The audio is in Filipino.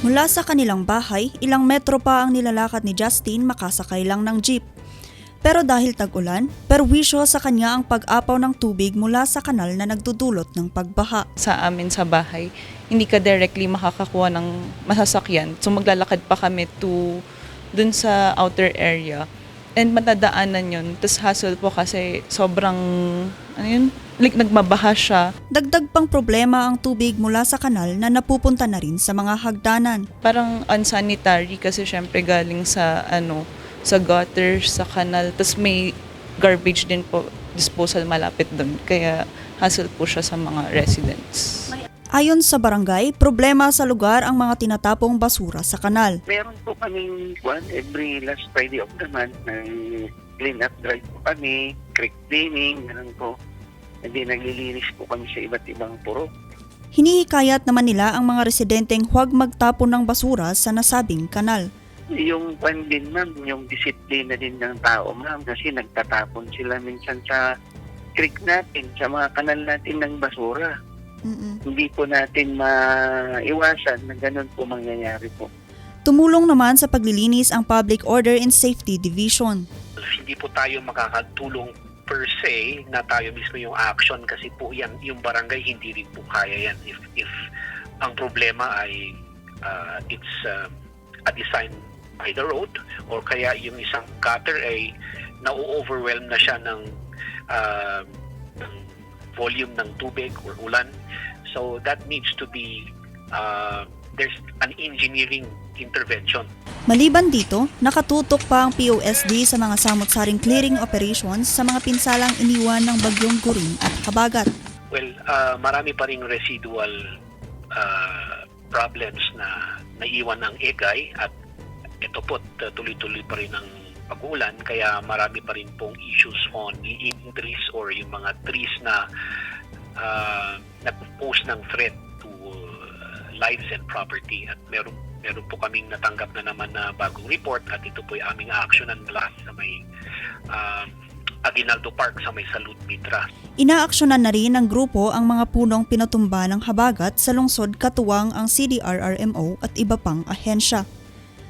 Mula sa kanilang bahay, ilang metro pa ang nilalakad ni Justin makasakay lang ng jeep. Pero dahil tag-ulan, perwisyo sa kanya ang pag-apaw ng tubig mula sa kanal na nagdudulot ng pagbaha. sa amin sa bahay, hindi ka directly makakakuha ng masasakyan. So maglalakad pa kami to dun sa outer area. And matadaanan yun. Tapos hassle po kasi sobrang, ano yun? Like nagmabaha siya. Dagdag pang problema ang tubig mula sa kanal na napupunta na rin sa mga hagdanan. Parang unsanitary kasi syempre galing sa ano, sa gutter, sa kanal. Tapos may garbage din po, disposal malapit dun. Kaya hassle po siya sa mga residents. Ayon sa barangay, problema sa lugar ang mga tinatapong basura sa kanal. Meron po kaming one every last Friday of the month na clean up drive po kami, creek cleaning, ganun po. Hindi naglilinis po kami sa iba't ibang puro. Hinihikayat naman nila ang mga residenteng huwag magtapon ng basura sa nasabing kanal. Yung pan din ma'am, yung disiplina din ng tao ma'am kasi nagtatapon sila minsan sa creek natin, sa mga kanal natin ng basura. Mm-mm. Hindi po natin maiwasan na ganun po mangyayari po. Tumulong naman sa paglilinis ang Public Order and Safety Division. hindi po tayo makakatulong per se na tayo mismo yung action kasi po yan yung barangay hindi rin po kaya yan if if ang problema ay uh, it's uh, a design by the road or kaya yung isang gutter ay na-overwhelm na siya ng uh, ng volume ng tubig or ulan so that needs to be uh, there's an engineering intervention Maliban dito, nakatutok pa ang POSD sa mga samot-saring clearing operations sa mga pinsalang iniwan ng bagyong Guring at Habagat. Well, uh, marami pa ring residual uh, problems na naiwan ng egay at ito po t- tuloy-tuloy pa rin ang pag-ulan kaya marami pa rin pong issues on living trees or yung mga trees na uh, nag-pose ng threat to uh, lives and property at meron meron po kaming natanggap na naman na bagong report at ito po yung aming actionan mula sa may uh, Aguinaldo Park sa may Salud Mitra. Inaaksyonan na rin ng grupo ang mga punong pinatumba ng Habagat sa lungsod katuwang ang CDRRMO at iba pang ahensya.